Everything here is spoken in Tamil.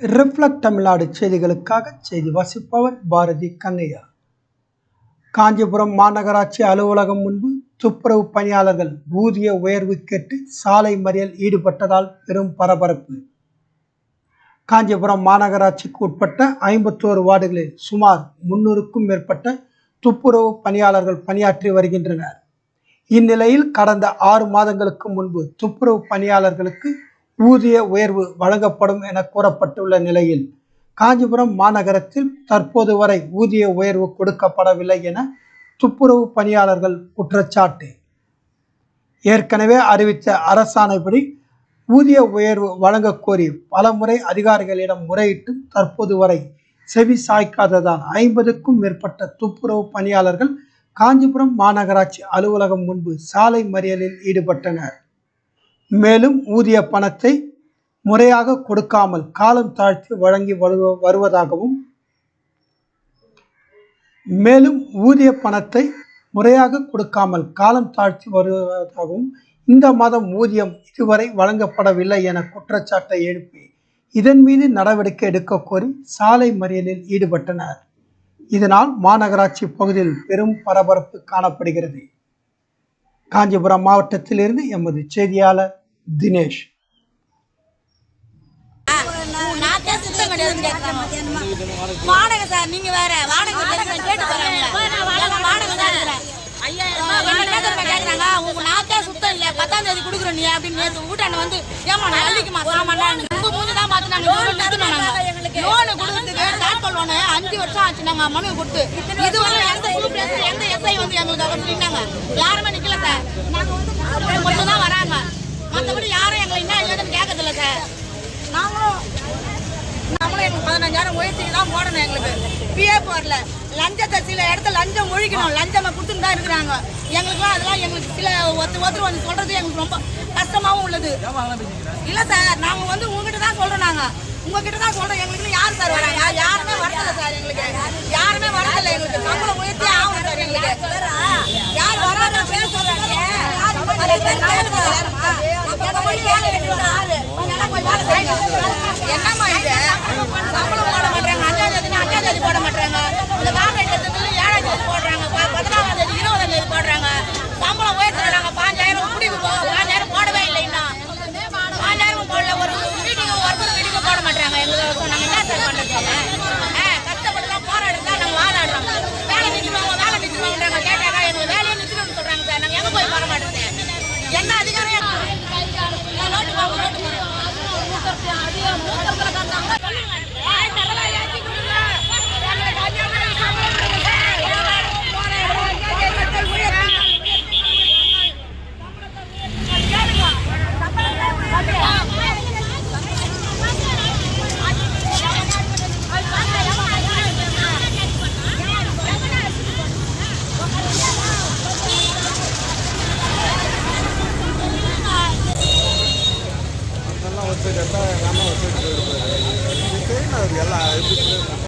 ரிஃப்ளக்ட் தமிழ்நாடு செய்திகளுக்காக செய்தி வாசிப்பவர் பாரதி கண்ணையா காஞ்சிபுரம் மாநகராட்சி அலுவலகம் முன்பு துப்புரவு பணியாளர்கள் ஊதிய உயர்வு கேட்டு சாலை மறியல் ஈடுபட்டதால் பெரும் பரபரப்பு. காஞ்சிபுரம் மாநகராட்சிக்கு உட்பட்ட ஐம்பத்தோரு வார்டுகளில் சுமார் முன்னூறுக்கும் மேற்பட்ட துப்புரவு பணியாளர்கள் பணியாற்றி வருகின்றனர். இந்நிலையில் கடந்த ஆறு மாதங்களுக்கு முன்பு துப்புரவு பணியாளர்களுக்கு ஊதிய உயர்வு வழங்கப்படும் என கூறப்பட்டுள்ள நிலையில் காஞ்சிபுரம் மாநகரத்தில் தற்போது வரை ஊதிய உயர்வு கொடுக்கப்படவில்லை என துப்புரவு பணியாளர்கள் குற்றச்சாட்டு. ஏற்கனவே அறிவித்த அரசாணைப்படி ஊதிய உயர்வு வழங்கக்கோரி பலமுறை அதிகாரிகளிடம் முறையிட்டும் தற்போது வரை செவி சாய்க்காததால் ஐம்பதுக்கும் மேற்பட்ட துப்புரவு பணியாளர்கள் காஞ்சிபுரம் மாநகராட்சி அலுவலகம் முன்பு சாலை மறியலில் ஈடுபட்டனர். மேலும் ஊதிய பணத்தை முறையாக கொடுக்காமல் காலம் தாழ்த்தி வழங்கி வருவ வருவதாகவும் மேலும் ஊதிய பணத்தை முறையாக கொடுக்காமல் காலம் தாழ்த்தி வருவதாகவும் இந்த மாதம் ஊதியம் இதுவரை வழங்கப்படவில்லை என குற்றச்சாட்டை எழுப்பி இதன் மீது நடவடிக்கை எடுக்க கோரி சாலை மறியலில் ஈடுபட்டனர். இதனால் மாநகராட்சி பகுதியில் பெரும் பரபரப்பு காணப்படுகிறது. காஞ்சிபுரம் மாவட்டத்திலிருந்து எமது செய்தியாளர் தினேஷ். வாடகை சார் நீங்க வேற வாடகை? கேட்டு உங்க நாக்கே சுத்தம் இல்ல. பத்தாம் தேதி கொடுக்குறோம் நீ அப்படின்னு நேத்து வீட்டாண்ட வந்து, ஏம்மா நான் அள்ளிக்குமா, சாமான்லாம்? உங்க மூஞ்சி தான் பார்த்து நாங்க வருஷம் ஆச்சு நாங்க மனு கொடுத்து. இதுவரை எந்த இருந்து எந்த SI வந்து எங்களுக்கு நின்னாங்க. யாருமே நிக்கல சார். நாங்க வந்து மட்டும் தான் வராங்க. மத்தபடி யாரும் எங்களை என்ன ஏதுன்னு கேட்கறதில்ல சார். நாங்களும் நம்மளும் எங்களுக்கு பதினஞ்சாயிரம் உயர்த்தி தான் போடணும் எங்களுக்கு. பிஎஃப் வரல லஞ்சத்தை சில இடத்துல லஞ்சம் ஒழிக்கணும். லஞ்சம் கொடுத்துட்டு தான் இருக்கிறாங்க. எங்களுக்குலாம் அதெல்லாம் எங்களுக்கு சில ஒருத்தர் ஒருத்தர் வந்து சொல்றது எங்களுக்கு ரொம்ப கஷ்டமாவும் உள்ளது. இல்ல சார். நாங்க வந்து உங்ககிட்ட தான் சொல்றோம் நாங்க. உங்ககிட்ட தான் சொல்றேன். எங்களுக்கு யார் சார் வராங்க? யாருமே வரல சார் எங்களுக்கு. யாருமே வரதில்லை எங்களுக்கு. சம்பளம் உயர்த்தி ஆகும் சார் எங்களுக்கு. யார் வராங்க பேர் சொல்றாங்க? அதெல்லாம் வச்சு கேட்டால் எங்கள் அண்ணன்